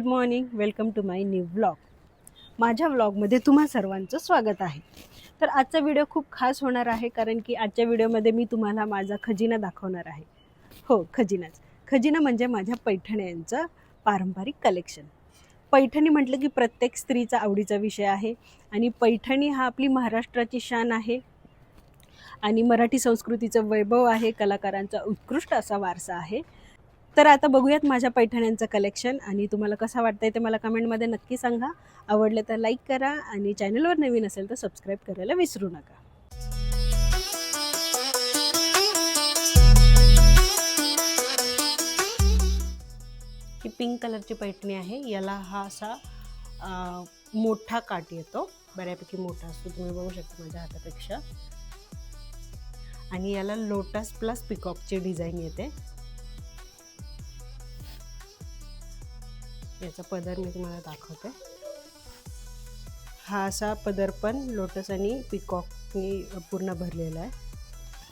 Good morning welcome to my new vlog. माझ्या व्लॉगमध्ये तुम्हा सर्वांचं स्वागत आहे. तर आजचा व्हिडिओ खूप खास होणार आहे कारण की आजच्या व्हिडिओमध्ये मी तुम्हाला माझा खजिना दाखवणार आहे. हो खजिनाच. खजिना म्हणजे माझ्या पैठण्यांचं पारंपरिक कलेक्शन पैठणी म्हटलं की प्रत्येक स्त्रीचा आवडीचा विषय आहे आणि पैठणी हा आपली महाराष्ट्राची शान आहे. आणि मराठी संस्कृतीचं वैभव आहे कलाकारांचा उत्कृष्ट असा वारसा आहे. तर आता बघूयात माझ्या पैठण्यांचं कलेक्शन आणि तुम्हाला कसं वाटतंय ते मला कमेंटमध्ये नक्की सांगा. आवडलं तर लाईक करा आणि चॅनलवर नवीन असेल तर सबस्क्राईब करायला विसरू नका. ही पिंक कलरची पैठणी आहे. याला हा असा मोठा काट येतो. बऱ्यापैकी मोठा असतो. तुम्ही बघू शकता माझ्या हातापेक्षा. आणि याला लोटस प्लस पिकॉकची डिझाईन येते. याचा पदर मी तुम्हाला दाखवते. हा असा पदर पण लोटस आणि पिकॉकनी पूर्ण भरलेला आहे.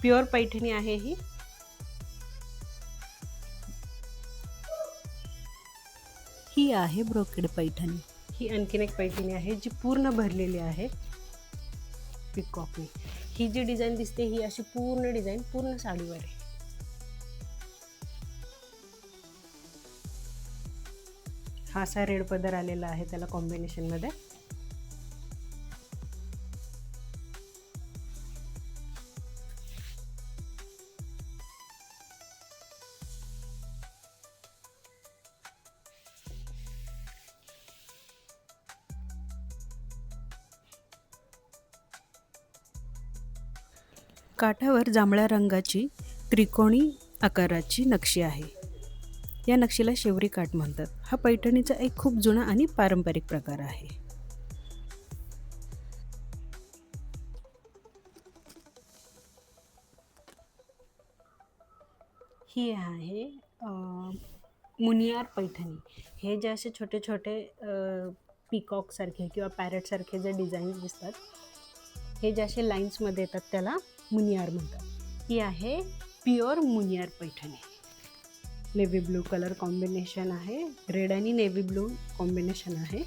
प्युअर पैठणी आहे ही. ही आहे ब्रोकेड पैठणी. ही आणखीन एक पैठणी आहे जी पूर्ण भरलेली आहे पिकॉकनी. ही जी डिझाईन दिसते ही अशी पूर्ण डिझाईन पूर्ण साडीवर आहे. हा असा रेड पदर आलेला आहे त्याला कॉम्बिनेशनमध्ये काठावर जांभळ्या रंगाची त्रिकोणी आकाराची नक्षी आहे. या नक्षीला शेवरी काठ म्हणतात. हा पैठणीचा एक खूप जुना आणि पारंपरिक प्रकार आहे. ही आहे मुनियार पैठणी. हे जे असे छोटे छोटे पिकॉकसारखे किंवा पॅरेटसारखे जे डिझाईन्स दिसतात हे जे असे लाईन्समध्ये येतात त्याला मुनियार म्हणतात. ही आहे pure Muniyar Paithani. Navy blue colour combination आहे. रेड आणि नेव्ही ब्लू कॉम्बिनेशन आहे.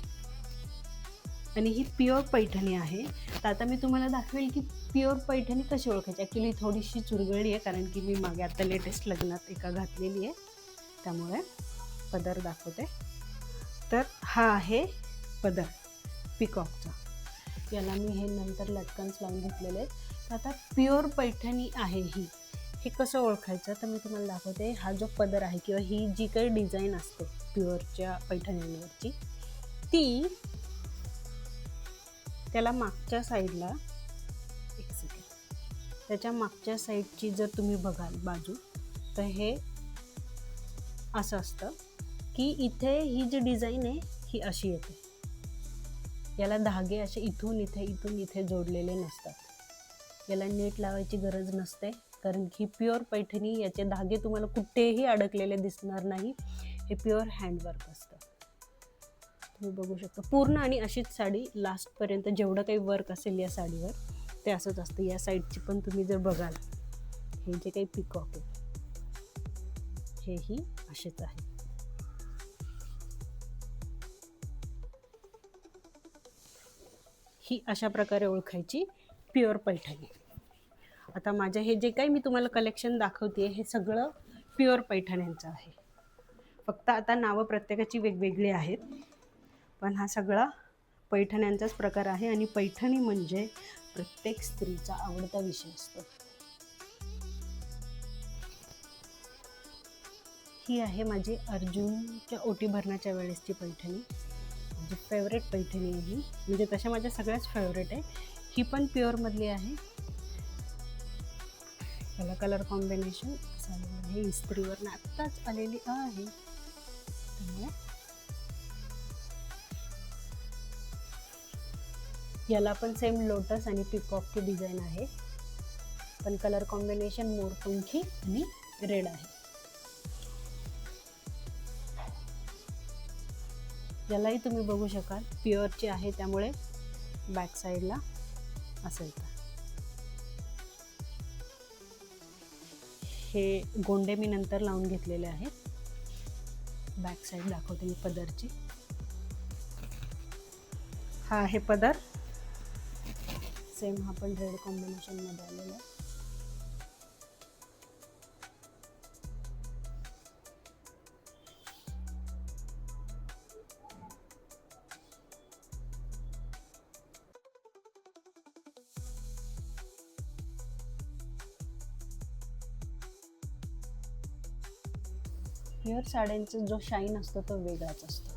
आणि ही प्युअर पैठणी आहे. तर आता मी तुम्हाला दाखवेल की प्युअर पैठणी कशी ओळखायची. ॲक्च्युली थोडीशी चुरगळी आहे कारण की मी मागे आता लेटेस्ट लग्नात एका घातलेली आहे. त्यामुळे पदर दाखवते. तर हा आहे पदर पिकॉकचा. याला मी हे नंतर लटकन्स लावून घेतलेले आहेत. तर आता प्युअर पैठणी आहे ही. हे कसं ओळखायचं? तर मी तुम्हाला दाखवते. हा जो पदर आहे किंवा ही जी काही डिझाईन असते प्युअरच्या पैठणीवरची ती त्याला मागच्या साईडला एक सेकंड त्याच्या मागच्या साईडची जर तुम्ही बघाल बाजू तर हे असं असतं की इथे ही जी डिझाईन आहे ही अशी येते. याला धागे असे इथून इथे इथून इथे जोडलेले नसतात. याला नेट लावायची गरज नसते. कारण की प्युअर पैठणी याचे धागे तुम्हाला कुठेही अडकलेले दिसणार नाही. हे प्युअर हँडवर्क असतं. तुम्ही बघू शकता. पूर्ण आणि अशीच साडी लास्टपर्यंत जेवढं काही वर्क असेल या साडीवर ते असंच असतं. या साईडची पण तुम्ही जर बघाल हे जे काही पिकॉक आहे हेही असेच आहे. ही अशा प्रकारे ओळखायची प्युअर पैठणी. हो. आता माझ्या हे जे काही मी तुम्हाला कलेक्शन दाखवते हे सगळं प्युअर पैठण्यांचं आहे. फक्त आता नावं प्रत्येकाची वेगवेगळी आहेत पण हा सगळा पैठण्यांचाच प्रकार आहे आणि पैठणी म्हणजे प्रत्येक स्त्रीचा आवडता विषय असतो. ही आहे माझी अर्जुनच्या ओटी भरण्याच्या वेळेसची पैठणी. माझी फेवरेट पैठणी आहे ही. म्हणजे तशा माझ्या सगळ्याच फेवरेट आहे. ही पण प्युअरमधली आहे. त्याला कलर कॉम्बिनेशन चालू आहे इस्त्रीवर आत्ताच आलेली आहे. त्यामुळे याला पण सेम लोटस आणि पिकॉकची डिझाईन आहे. पण कलर कॉम्बिनेशन मोरपंखी आणि रेड आहे. यालाही तुम्ही बघू शकाल. प्युअरची आहे त्यामुळे बॅक साईडला असेल तर. हे गोंडे मी नंतर लावून घेतलेले आहेत. बॅक साईड दाखवते मी पदरची. हा आहे पदर. सेम हा पण रेड कॉम्बिनेशनमध्ये आलेला आहे. प्युअर साड्यांचा जो शाईन असतो तो वेगळाच असतो.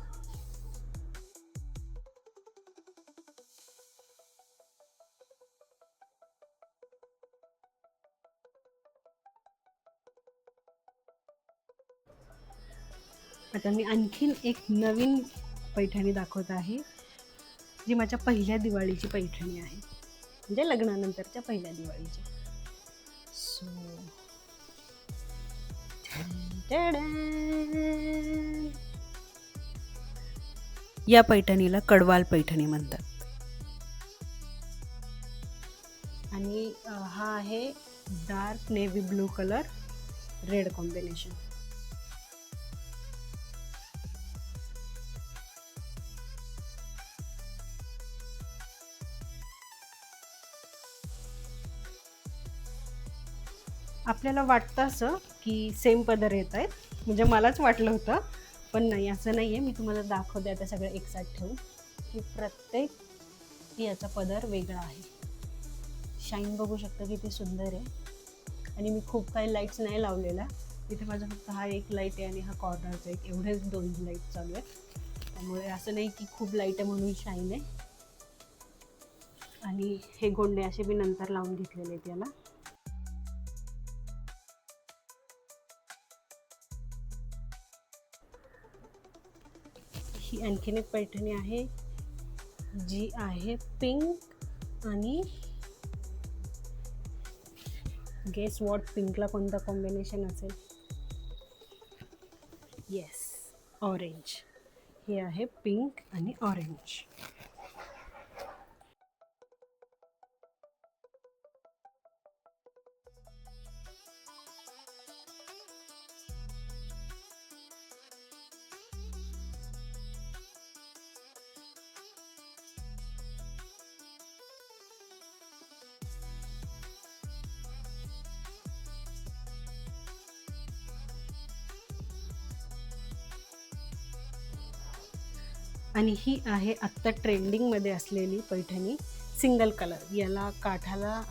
आता मी आणखीन एक नवीन पैठणी दाखवत आहे जी माझ्या पहिल्या दिवाळीची पैठणी आहे. म्हणजे लग्नानंतरच्या पहिल्या दिवाळीची. या पैठणीला कडवाल पैठणी म्हणतात. आणि हा आहे dark navy blue colour red combination. आपल्याला वाटतं असं की सेम पदर येत आहेत. म्हणजे मलाच वाटलं होतं पण नाही असं नाही आहे मी तुम्हाला दाखवते आता सगळं एकसाथ ठेवून. की प्रत्येक याचा पदर वेगळा आहे. शाईन बघू शकता किती सुंदर आहे. आणि मी खूप काही लाईट्स नाही लावलेल्या. इथे माझा फक्त हा एक लाइट आहे आणि हा कॉर्नरचा एक. एवढेच दोन लाइट चालू आहेत. त्यामुळे असं नाही की खूप लाइट आहे म्हणून शाईन आहे. आणि हे गोंडे असे मी नंतर लावून घेतलेले आहेत याला. ही आणखीन एक पैठणी आहे जी आहे पिंक आणि गेस वॉट पिंकला कोणता कॉम्बिनेशन असेल? येस ऑरेंज हे आहे पिंक आणि ऑरेंज आणि ही आहे आत्ता ट्रेंडिंगमध्ये असलेली पैठणी सिंगल कलर. याला काठाला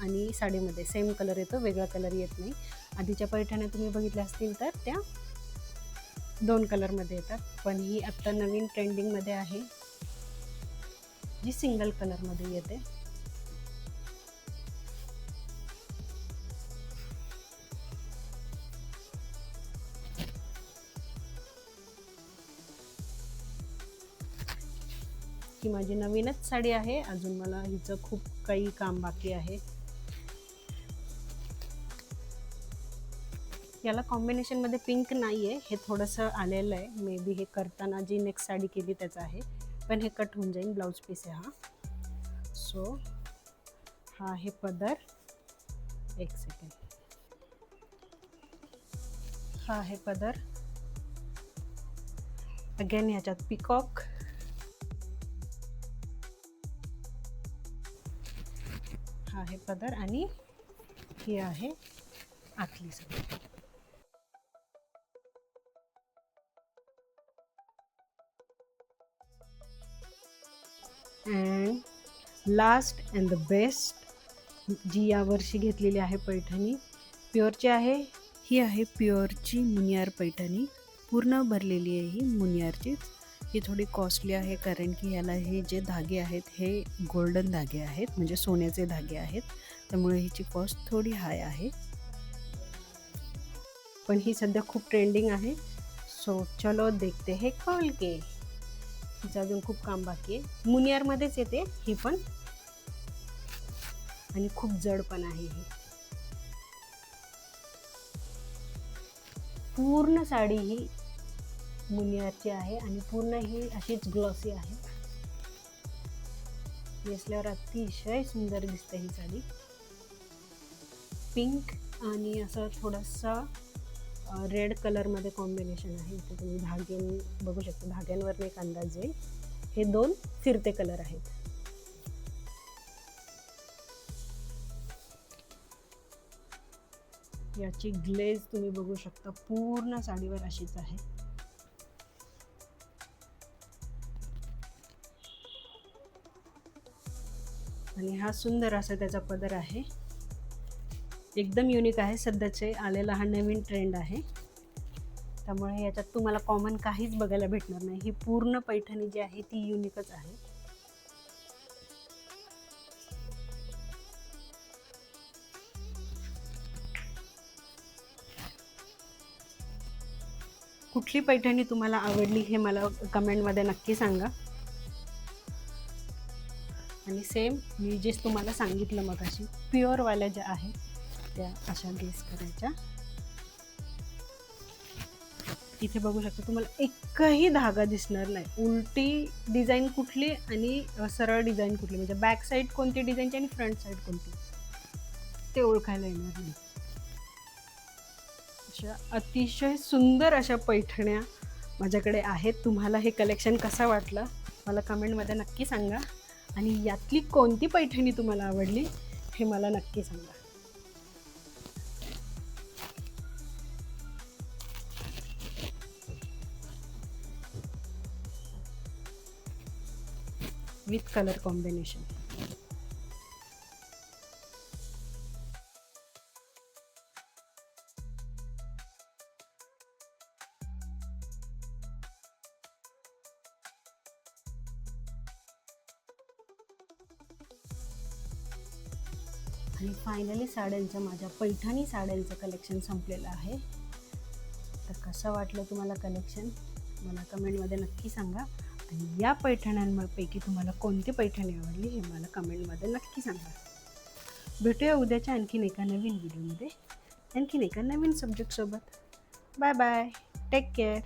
आणि साडीमध्ये सेम कलर येतो वेगळा कलर येत नाही. आधीच्या पैठण्या तुम्ही बघितल्या असतील तर त्या दोन कलरमध्ये येतात. पण ही आत्ता नवीन ट्रेंडिंगमध्ये आहे. जी सिंगल कलरमध्ये येते. ही माझी नवीनच साडी आहे. अजून मला हिचं खूप काही काम बाकी आहे. याला कॉम्बिनेशनमध्ये पिंक नाही आहे हे थोडंसं आलेलं आहे. मे बी हे करताना जी नेक्स्ट साडी केली त्याचं आहे. पण हे कट होऊन जाईल. ब्लाऊज पीस आहे हा. सो हा आहे पदर. एक सेकंड हा आहे पदर. अगेन ह्याच्यात पिकॉक हा आहे पदर आणि ही आहे आतली sari and last and the best जी यावर्षी घेतलेली आहे पैठणी प्युअरची आहे ही आहे प्युअरची मुनियार पैठणी पूर्ण भरलेली आहे ही मुनियारचीच. ही थोडी कॉस्टली आहे कारण की याला हे जे धागे आहेत हे गोल्डन धागे आहेत म्हणजे सोन्याचे धागे आहेत. त्यामुळे हिची कॉस्ट थोडी हाय आहे. पण ही सध्या खूप ट्रेंडिंग आहे. सो चलो देखते हे कॉल के. हिचं अजून खूप काम बाकी आहे. मुनियारमध्येच येते ही पण. आणि खूप जड पण आहे ही. पूर्ण साडी ही मुनियाची आहे आणि पूर्ण ही अशीच ग्लॉसी आहे. नेसल्यावर अतिशय सुंदर दिसते ही साडी. पिंक आणि असं थोडासा रेड कलरमध्ये कॉम्बिनेशन आहे. इथे तुम्ही धाग्यां बघू शकता धाग्यांवर एक अंदाज येईल. हे दोन फिरते कलर आहेत. याची ग्लेज तुम्ही बघू शकता पूर्ण साडीवर अशीच आहे. आणि हा सुंदर असा त्याचा पदर आहे. एकदम युनिक आहे. सध्याचे आलेला हा नवीन ट्रेंड आहे. त्यामुळे याच्यात तुम्हाला कॉमन काहीच बघायला भेटणार नाही. ही पूर्ण पैठणी जी आहे ती युनिकच आहे. कुठली पैठणी तुम्हाला आवडली हे मला कमेंटमध्ये नक्की सांगा. आणि सेम मी जे तुम्हाला सांगितलं मग अशी प्युअरवाल्या ज्या आहेत त्या अशा गेस करायच्या. इथे बघू शकता तुम्हाला एकही धागा दिसणार नाही. उलटी डिझाईन कुठली आणि सरळ डिझाईन कुठली? म्हणजे बॅक साईड कोणती डिझाईनची आणि फ्रंट साईड कोणती? ते ओळखायला येणार नाही. अशा अतिशय सुंदर अशा पैठण्या माझ्याकडे आहेत. तुम्हाला हे कलेक्शन कसं वाटलं? मला कमेंटमध्ये नक्की सांगा. आणि यातली कोणती पैठणी तुम्हाला आवडली हे मला नक्की सांगा. विथ कलर कॉम्बिनेशन आणि फायनली साड्यांचं माझ्या पैठणी साड्यांचं कलेक्शन संपलेलं आहे. तर कसं वाटलं तुम्हाला कलेक्शन मला कमेंटमध्ये नक्की सांगा. आणि या पैठण्यांपैकी तुम्हाला कोणती पैठणी आवडली हे मला कमेंटमध्ये नक्की सांगा. भेटूया उद्याच्या आणखीन एका नवीन व्हिडिओमध्ये आणखीन एका नवीन सब्जेक्टसोबत बाय बाय टेक केअर